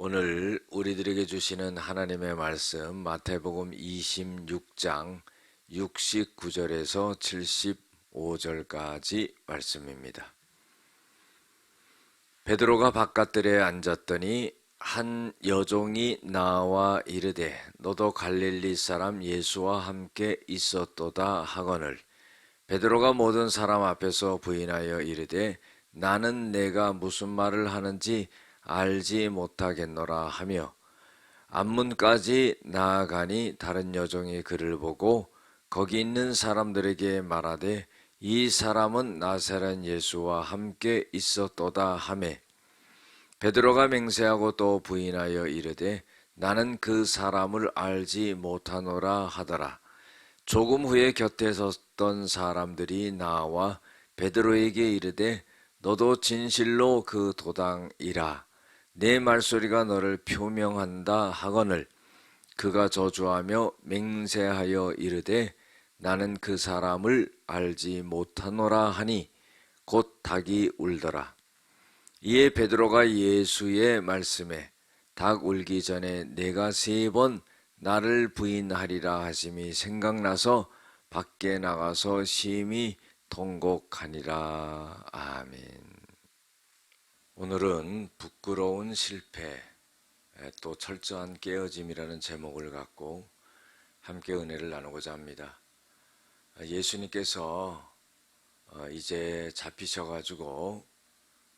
오늘 우리들에게 주시는 하나님의 말씀 마태복음 26장 69절에서 75절까지 말씀입니다. 베드로가 바깥들에 앉았더니 한 여종이 나와 이르되 너도 갈릴리 사람 예수와 함께 있었도다 하거늘 베드로가 모든 사람 앞에서 부인하여 이르되 나는 내가 무슨 말을 하는지 알지 못하겠노라 하며 앞문까지 나아가니 다른 여종이 그를 보고 거기 있는 사람들에게 말하되 이 사람은 나사렛 예수와 함께 있었도다 하매 베드로가 맹세하고 또 부인하여 이르되 나는 그 사람을 알지 못하노라 하더라. 조금 후에 곁에 섰던 사람들이 나와 베드로에게 이르되 너도 진실로 그 도당이라 내 말소리가 너를 표명한다 하거늘 그가 저주하며 맹세하여 이르되 나는 그 사람을 알지 못하노라 하니 곧 닭이 울더라 이에 베드로가 예수의 말씀에 닭 울기 전에 내가 세 번 나를 부인하리라 하심이 생각나서 밖에 나가서 심히 통곡하니라 아멘. 오늘은 부끄러운 실패 또 철저한 깨어짐이라는 제목을 갖고 함께 은혜를 나누고자 합니다. 예수님께서 어, 이제 잡히셔가지고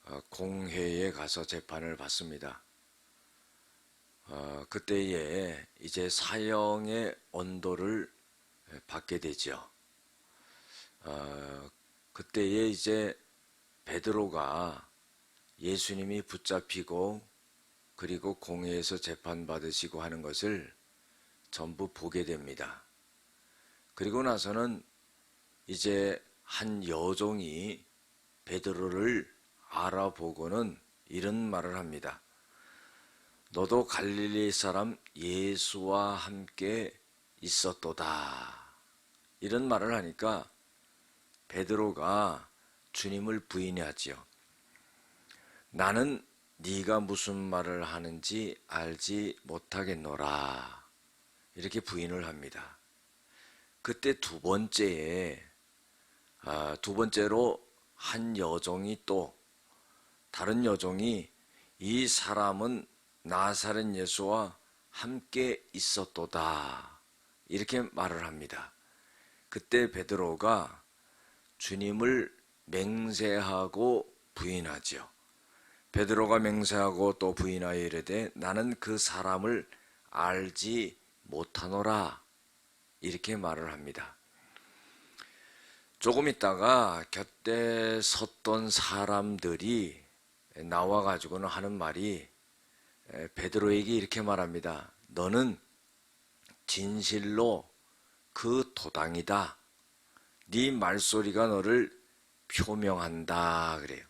어, 공회에 가서 재판을 받습니다. 어, 그때에 이제 사형의 언도를 받게 되죠. 그때에 이제 베드로가 예수님이 붙잡히고 그리고 공회에서 재판받으시고 하는 것을 전부 보게 됩니다. 그리고 나서는 이제 한 여종이 베드로를 알아보고는 이런 말을 합니다. 너도 갈릴리 사람 예수와 함께 있었도다. 이런 말을 하니까 베드로가 주님을 부인하지요. 나는 네가 무슨 말을 하는지 알지 못하겠노라. 이렇게 부인을 합니다. 그때 두 번째에 아, 두 번째로 한 여종이 또 다른 여종이 이 사람은 나사렛 예수와 함께 있었도다. 이렇게 말을 합니다. 그때 베드로가 주님을 맹세하고 부인하지요. 베드로가 맹세하고 또 부인하여 이르되 나는 그 사람을 알지 못하노라 이렇게 말을 합니다. 조금 있다가 곁에 섰던 사람들이 나와 가지고는 하는 말이 베드로에게 이렇게 말합니다. 너는 진실로 그 도당이다. 네 말소리가 너를 표명한다 그래요.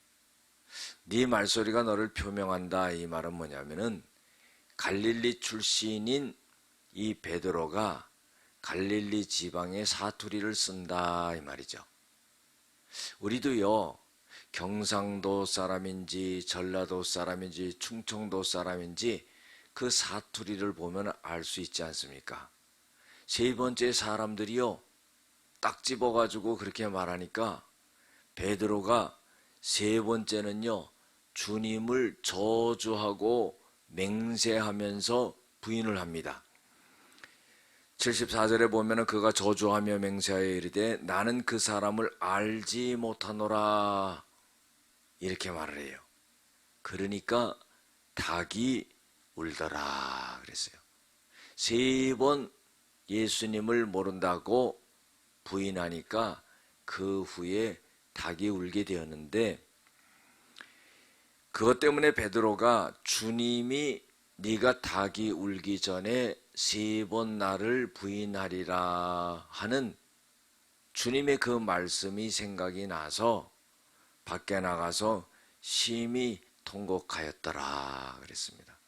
네 말소리가 너를 표명한다 이 말은 뭐냐면은 갈릴리 출신인 이 베드로가 갈릴리 지방의 사투리를 쓴다 이 말이죠. 우리도요 경상도 사람인지 전라도 사람인지 충청도 사람인지 그 사투리를 보면 알 수 있지 않습니까? 세 번째 사람들이요 딱 집어 가지고 그렇게 말하니까 베드로가 세 번째는요 주님을 저주하고 맹세하면서 부인을 합니다. 74절에 보면은 그가 저주하며 맹세하여 이르되 나는 그 사람을 알지 못하노라 이렇게 말을 해요. 그러니까 닭이 울더라 그랬어요. 세 번 예수님을 모른다고 부인하니까 그 후에 닭이 울게 되었는데 그것 때문에 베드로가 주님이 네가 닭이 울기 전에 세 번 나를 부인하리라 하는 주님의 그 말씀이 생각이 나서 밖에 나가서 심히 통곡하였더라 그랬습니다.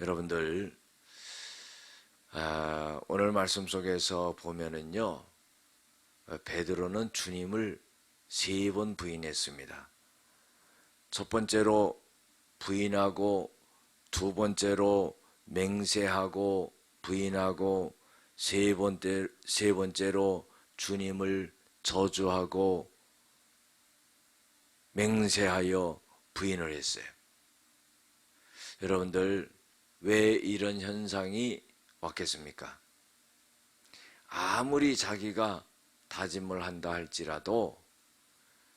여러분들 아, 오늘 말씀 속에서 보면은요 베드로는 주님을 세 번 부인했습니다. 첫 번째로 부인하고 두 번째로 맹세하고 부인하고 세 번째 세 번째로 주님을 저주하고 맹세하여 부인을 했어요. 여러분들 왜 이런 현상이 왔겠습니까? 아무리 자기가 다짐을 한다 할지라도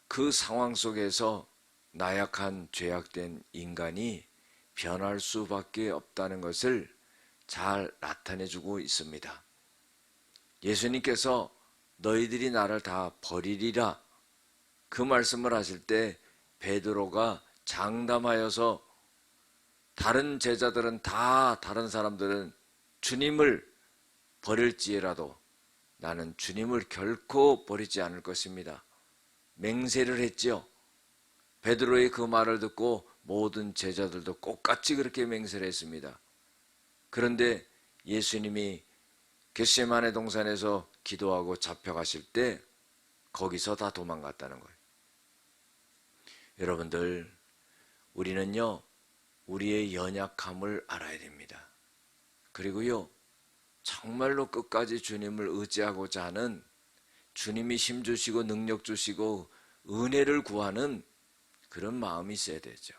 그 상황 속에서 나약한 죄악된 인간이 변할 수밖에 없다는 것을 잘 나타내주고 있습니다. 예수님께서 너희들이 나를 다 버리리라 그 말씀을 하실 때 베드로가 장담하여서 다른 제자들은 다 다른 사람들은 주님을 버릴지라도 나는 주님을 결코 버리지 않을 것입니다. 맹세를 했지요. 베드로의 그 말을 듣고 모든 제자들도 똑같이 그렇게 맹세를 했습니다. 그런데 예수님이 겟세만의 동산에서 기도하고 잡혀가실 때 거기서 다 도망갔다는 거예요. 여러분들 우리는요 우리의 연약함을 알아야 됩니다. 그리고요 정말로 끝까지 주님을 의지하고자 하는 주님이 힘 주시고 능력 주시고 은혜를 구하는 그런 마음이 있어야 되죠.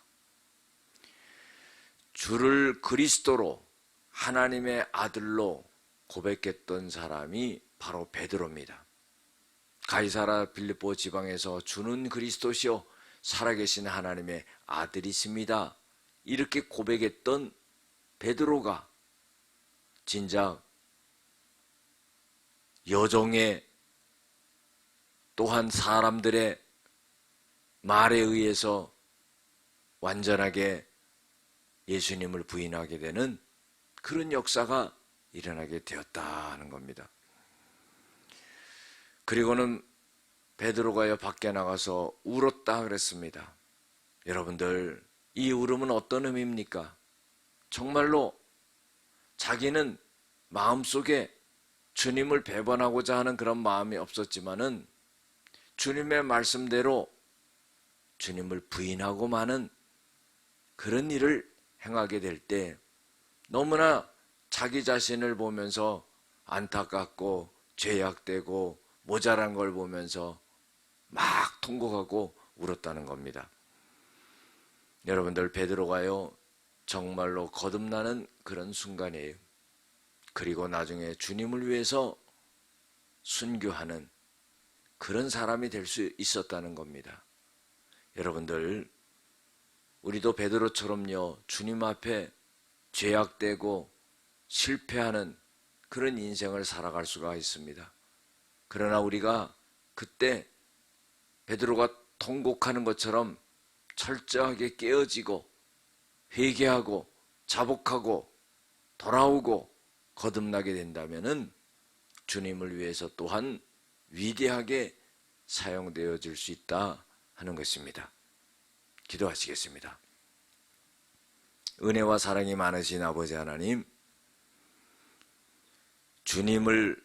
주를 그리스도로 하나님의 아들로 고백했던 사람이 바로 베드로입니다. 가이사라 빌립보 지방에서 주는 그리스도시요 살아계신 하나님의 아들이십니다. 이렇게 고백했던 베드로가 진작 여종의 또한 사람들의 말에 의해서 완전하게 예수님을 부인하게 되는 그런 역사가 일어나게 되었다는 겁니다. 그리고는 베드로가요 밖에 나가서 울었다 그랬습니다. 여러분들 이 울음은 어떤 의미입니까? 정말로 자기는 마음속에 주님을 배반하고자 하는 그런 마음이 없었지만은 주님의 말씀대로 주님을 부인하고 마는 그런 일을 행하게 될 때 너무나 자기 자신을 보면서 안타깝고 죄악되고 모자란 걸 보면서 막 통곡하고 울었다는 겁니다. 여러분들 베드로가요 정말로 거듭나는 그런 순간이에요. 그리고 나중에 주님을 위해서 순교하는 그런 사람이 될 수 있었다는 겁니다. 여러분들 우리도 베드로처럼요 주님 앞에 죄악되고 실패하는 그런 인생을 살아갈 수가 있습니다. 그러나 우리가 그때 베드로가 통곡하는 것처럼 철저하게 깨어지고 회개하고 자복하고 돌아오고 거듭나게 된다면은 주님을 위해서 또한 위대하게 사용되어질 수 있다 하는 것입니다. 기도하시겠습니다. 은혜와 사랑이 많으신 아버지 하나님, 주님을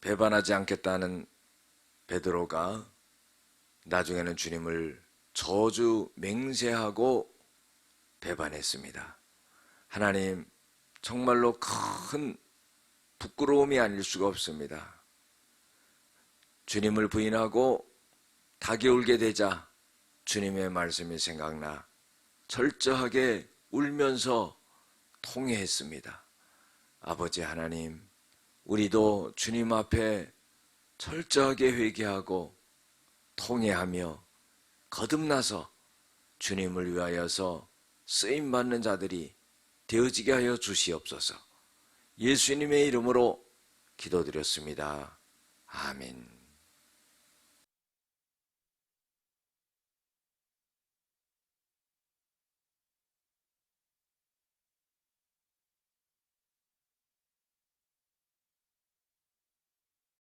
배반하지 않겠다는 베드로가 나중에는 주님을 저주 맹세하고 배반했습니다. 하나님, 정말로 큰 부끄러움이 아닐 수가 없습니다. 주님을 부인하고 닭이 울게 되자 주님의 말씀이 생각나 철저하게 울면서 통회했습니다. 아버지 하나님, 우리도 주님 앞에 철저하게 회개하고 통회하며 거듭나서 주님을 위하여서 쓰임 받는 자들이 되어지게 하여 주시옵소서. 예수님의 이름으로 기도드렸습니다. 아멘.